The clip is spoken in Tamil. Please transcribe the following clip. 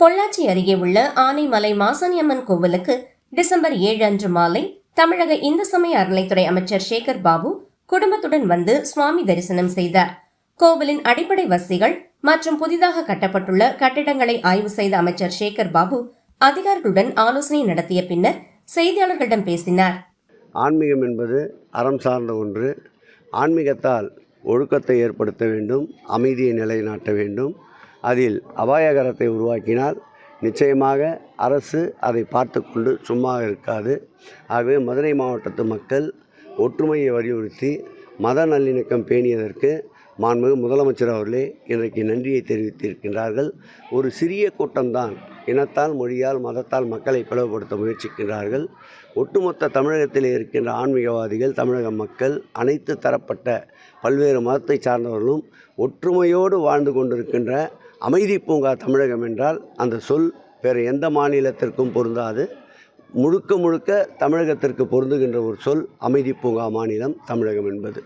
பொள்ளாச்சி அருகே உள்ள ஆனைமலை மாசாணியம்மன் கோவிலுக்கு டிசம்பர் ஏழு அன்று மாலை தமிழக இந்து சமய அறநிலைத்துறை அமைச்சர் சேகர் பாபு குடும்பத்துடன் வந்து சுவாமி தரிசனம் செய்தார். கோவிலின் அடிப்படை வசதிகள் மற்றும் புதிதாக கட்டப்பட்டுள்ள கட்டிடங்களை ஆய்வு செய்த அமைச்சர் சேகர் பாபு அதிகாரிகளுடன் ஆலோசனை நடத்திய பின்னர் செய்தியாளர்களிடம் பேசினார். ஆன்மீகம் என்பது அறம் சார்ந்த ஒன்று. ஆன்மீகத்தால் ஒழுக்கத்தை ஏற்படுத்த வேண்டும் அமைதியை நிலைநாட்ட வேண்டும். அதில் அபாயகரத்தை உருவாக்கினால் நிச்சயமாக அரசு அதை பார்த்து கொண்டு சும்மா இருக்காது. ஆகவே மதுரை மாவட்டத்து மக்கள் ஒற்றுமையை வலியுறுத்தி மத நல்லிணக்கம் பேணியதற்கு மாண்புமிகு முதலமைச்சர் அவர்களே இன்றைக்கு நன்றியை தெரிவித்திருக்கின்றார்கள். ஒரு சிறிய கூட்டம்தான் இனத்தால் மொழியால் மதத்தால் மக்களை பிளவுபடுத்த முயற்சிக்கின்றார்கள். ஒட்டுமொத்த தமிழகத்தில் இருக்கின்ற ஆன்மீகவாதிகள் தமிழக மக்கள் அனைத்து தரப்பட்ட பல்வேறு மதத்தை சார்ந்தவர்களும் ஒற்றுமையோடு வாழ்ந்து கொண்டிருக்கின்ற அமைதி பூங்கா தமிழகம் என்றால் அந்த சொல் வேறு எந்த மாநிலத்திற்கும் பொருந்தாது. முழுக்க முழுக்க தமிழகத்திற்கு பொருந்துகின்ற ஒரு சொல் அமைதி பூங்கா மாநிலம் தமிழகம் என்பது.